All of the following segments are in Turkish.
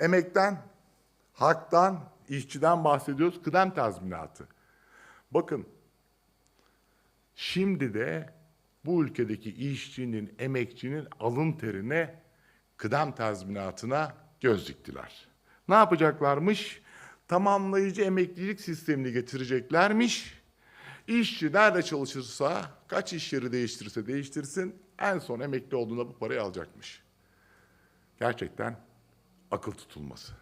Emekten, haktan, işçiden bahsediyoruz. Kıdem tazminatı. Bakın, şimdi de bu ülkedeki işçinin, emekçinin alın terine, kıdem tazminatına göz diktiler. Ne yapacaklarmış? Tamamlayıcı emeklilik sistemini getireceklermiş. İşçi nerede çalışırsa, kaç iş yeri değiştirirse değiştirsin, en son emekli olduğunda bu parayı alacakmış. Gerçekten akıl tutulması.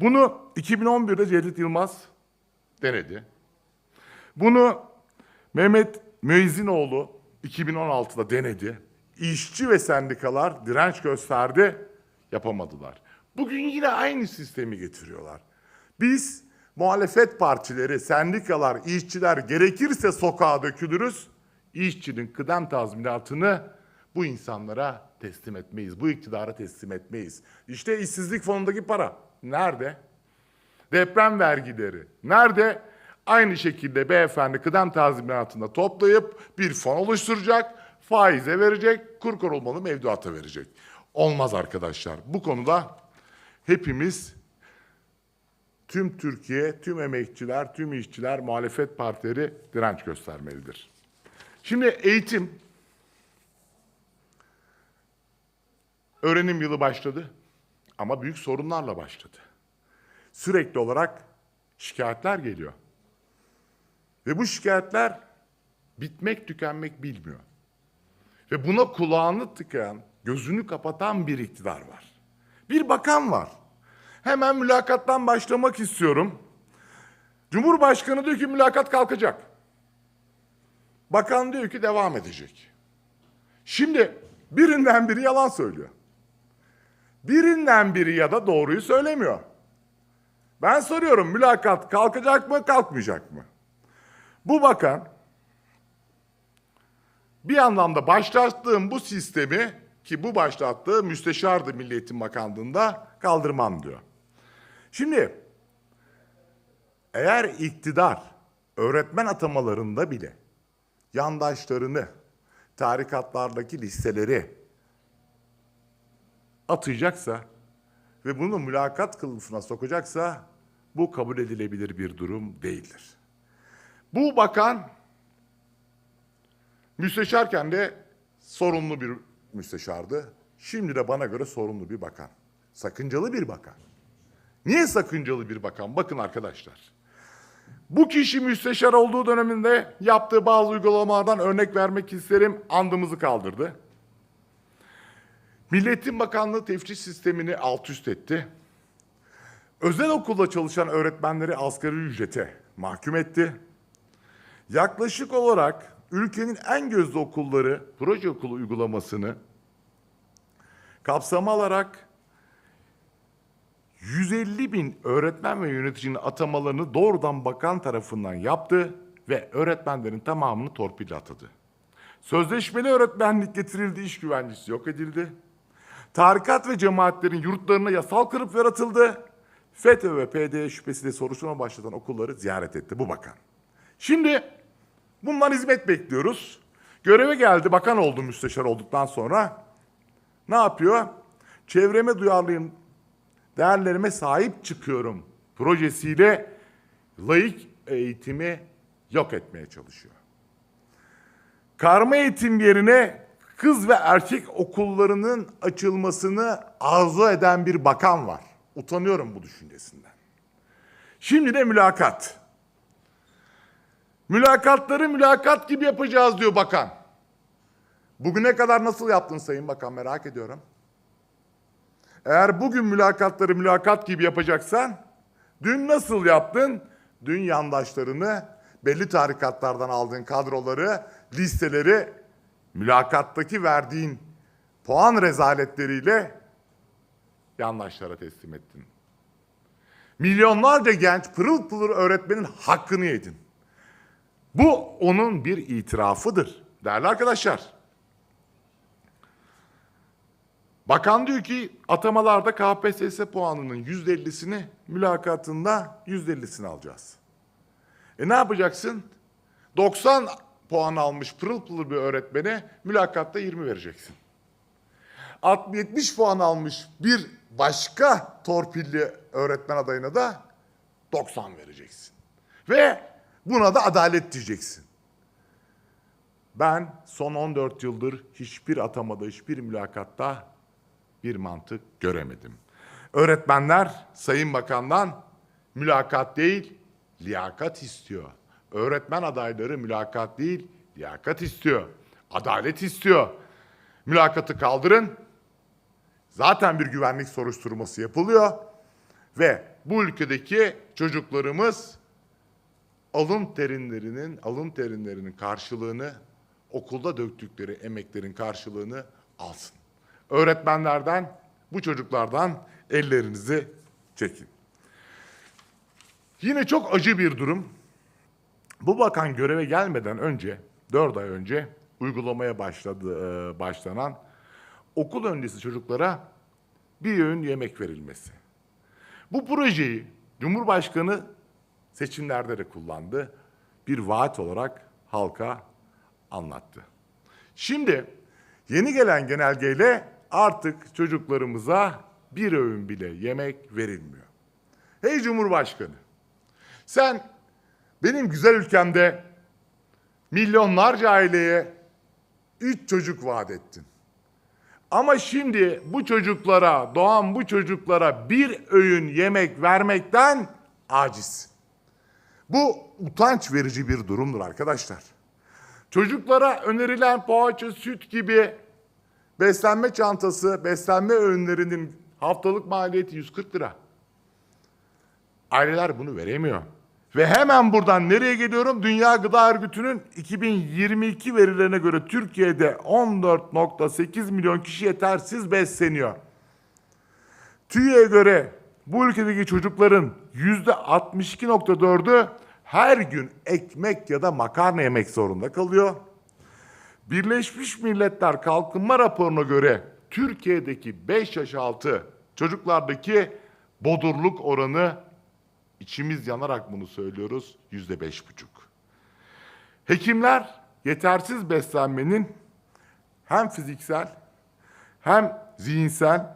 Bunu 2011'de Cevdet Yılmaz denedi. Bunu Mehmet Müezzinoğlu 2016'da denedi. İşçi ve sendikalar direnç gösterdi, yapamadılar. Bugün yine aynı sistemi getiriyorlar. Biz muhalefet partileri, sendikalar, işçiler gerekirse sokağa dökülürüz. İşçinin kıdem tazminatını bu insanlara teslim etmeyiz. Bu iktidara teslim etmeyiz. İşte işsizlik fonundaki para nerede? Deprem vergileri nerede? Aynı şekilde beyefendi kıdem tazminatını toplayıp bir fon oluşturacak, faize verecek, kur korunmalı mevduata verecek. Olmaz arkadaşlar. Bu konuda hepimiz tüm Türkiye, tüm emekçiler, tüm işçiler, muhalefet partileri direnç göstermelidir. Şimdi eğitim, öğrenim yılı başladı ama büyük sorunlarla başladı. Sürekli olarak şikayetler geliyor. Ve bu şikayetler bitmek tükenmek bilmiyor. Ve buna kulağını tıkayan, gözünü kapatan bir iktidar var. Bir bakan var. Hemen mülakattan başlamak istiyorum. Cumhurbaşkanı diyor ki mülakat kalkacak. Bakan diyor ki devam edecek. Şimdi birinden biri yalan söylüyor. Birinden biri ya da doğruyu söylemiyor. Ben soruyorum mülakat kalkacak mı kalkmayacak mı? Bu bakan bir anlamda başlattığım bu sistemi ki bu başlattığı müsteşardı Milli Eğitim Bakanlığı'nda kaldırmam diyor. Şimdi eğer iktidar öğretmen atamalarında bile yandaşlarını, tarikatlardaki listeleri atayacaksa ve bunu mülakat kılıfına sokacaksa bu kabul edilebilir bir durum değildir. Bu bakan müsteşarken de sorumlu bir müsteşardı. Şimdi de bana göre sorumlu bir bakan. Sakıncalı bir bakan. Niye sakıncalı bir bakan? Bakın arkadaşlar. Bu kişi müsteşar olduğu döneminde yaptığı bazı uygulamalardan örnek vermek isterim. Andımızı kaldırdı. Milletin Bakanlığı teftiş sistemini alt üst etti. Özel okulda çalışan öğretmenleri asgari ücrete mahkum etti. Yaklaşık olarak ülkenin en gözde okulları proje okulu uygulamasını kapsama alarak 150 bin öğretmen ve yöneticinin atamalarını doğrudan bakan tarafından yaptı ve öğretmenlerin tamamını torpille atadı. Sözleşmeli öğretmenlik getirildi, iş güvencesi yok edildi. Tarikat ve cemaatlerin yurtlarına yasal kırıp yaratıldı. FETÖ ve PD şüphesiyle soruşturma başlatan okulları ziyaret etti bu bakan. Şimdi bundan hizmet bekliyoruz. Göreve geldi, bakan oldu müsteşar olduktan sonra. Ne yapıyor? Çevreme duyarlıyım, değerlerime sahip çıkıyorum projesiyle laik eğitimi yok etmeye çalışıyor. Karma eğitim yerine kız ve erkek okullarının açılmasını arzu eden bir bakan var. Utanıyorum bu düşüncesinden. Şimdi de mülakat. Mülakatları mülakat gibi yapacağız diyor bakan. Bugüne kadar nasıl yaptın Sayın Bakan merak ediyorum. Eğer bugün mülakatları mülakat gibi yapacaksan, dün nasıl yaptın? Dün yandaşlarını, belli tarikatlardan aldığın kadroları, listeleri, mülakattaki verdiğin puan rezaletleriyle yandaşlara teslim ettin. Milyonlarca genç pırıl pırıl öğretmenin hakkını yedin. Bu onun bir itirafıdır değerli arkadaşlar. Bakan diyor ki atamalarda KPSS puanının yüzde ellisini mülakatında yüzde ellisini alacağız. E ne yapacaksın? 90 puan almış pırıl pırıl bir öğretmene mülakatta 20 vereceksin. 70 puan almış bir başka torpilli öğretmen adayına da 90 vereceksin. Ve buna da adalet diyeceksin. Ben son 14 yıldır hiçbir atamada, hiçbir mülakatta bir mantık göremedim. Öğretmenler Sayın Bakan'dan mülakat değil, liyakat istiyor. Öğretmen adayları mülakat değil, liyakat istiyor. Adalet istiyor. Mülakatı kaldırın. Zaten bir güvenlik soruşturması yapılıyor. Ve bu ülkedeki çocuklarımız alın terinlerinin, alın terinlerinin karşılığını, okulda döktükleri emeklerin karşılığını alsın. Öğretmenlerden, bu çocuklardan ellerinizi çekin. Yine çok acı bir durum. Bu bakan göreve gelmeden önce, 4 ay önce uygulamaya başladı, e, başlanan okul öncesi çocuklara bir öğün yemek verilmesi. Bu projeyi Cumhurbaşkanı seçimlerde de kullandı. Bir vaat olarak halka anlattı. Şimdi yeni gelen genelgeyle artık çocuklarımıza bir öğün bile yemek verilmiyor. Hey Cumhurbaşkanı, sen benim güzel ülkemde milyonlarca aileye üç çocuk vaat ettin. Ama şimdi bu çocuklara, doğan bu çocuklara bir öğün yemek vermekten aciz. Bu utanç verici bir durumdur arkadaşlar. Çocuklara önerilen poğaça, süt gibi beslenme çantası, beslenme öğünlerinin haftalık maliyeti 140 lira. Aileler bunu veremiyor. Ve hemen buradan nereye geliyorum? Dünya Gıda Örgütü'nün 2022 verilerine göre Türkiye'de 14.8 milyon kişi yetersiz besleniyor. TÜİ'ye göre bu ülkedeki çocukların yüzde 62.4'ü her gün ekmek ya da makarna yemek zorunda kalıyor. Birleşmiş Milletler Kalkınma Raporu'na göre Türkiye'deki 5 yaş altı çocuklardaki bodurluk oranı içimiz yanarak bunu söylüyoruz yüzde beş buçuk. Hekimler yetersiz beslenmenin hem fiziksel hem zihinsel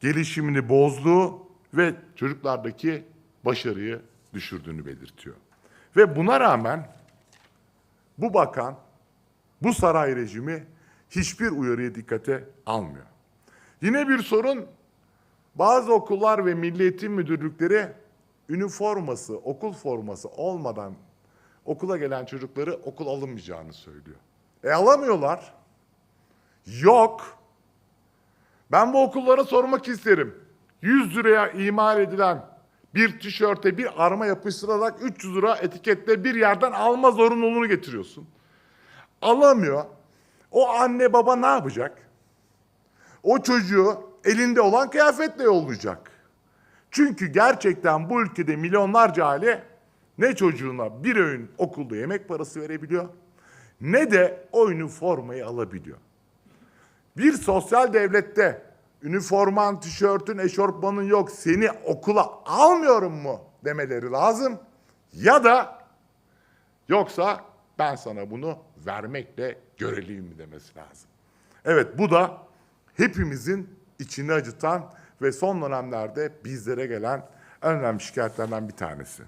gelişimini bozduğu ve çocuklardaki başarıyı düşürdüğünü belirtiyor. Ve buna rağmen bu bakan, bu saray rejimi hiçbir uyarıyı dikkate almıyor. Yine bir sorun bazı okullar ve milli eğitim müdürlükleri üniforması, okul forması olmadan okula gelen çocukları okul alınmayacağını söylüyor. E alamıyorlar. Yok. Ben bu okullara sormak isterim. 100 liraya imal edilen bir tişörte bir arma yapıştırarak 300 lira etikette bir yerden alma zorunluluğunu getiriyorsun. Alamıyor. O anne baba ne yapacak? O çocuğu elinde olan kıyafetle yollayacak. Çünkü gerçekten bu ülkede milyonlarca aile ne çocuğuna bir öğün okulda yemek parası verebiliyor ne de o üniformayı alabiliyor. Bir sosyal devlette üniforman, tişörtün, eşortmanın yok seni okula almıyorum mu demeleri lazım. Ya da yoksa ben sana bunu vermekle görevliyim mi demesi lazım. Evet bu da hepimizin içini acıtan ve son dönemlerde bizlere gelen en önemli şikayetlerden bir tanesi.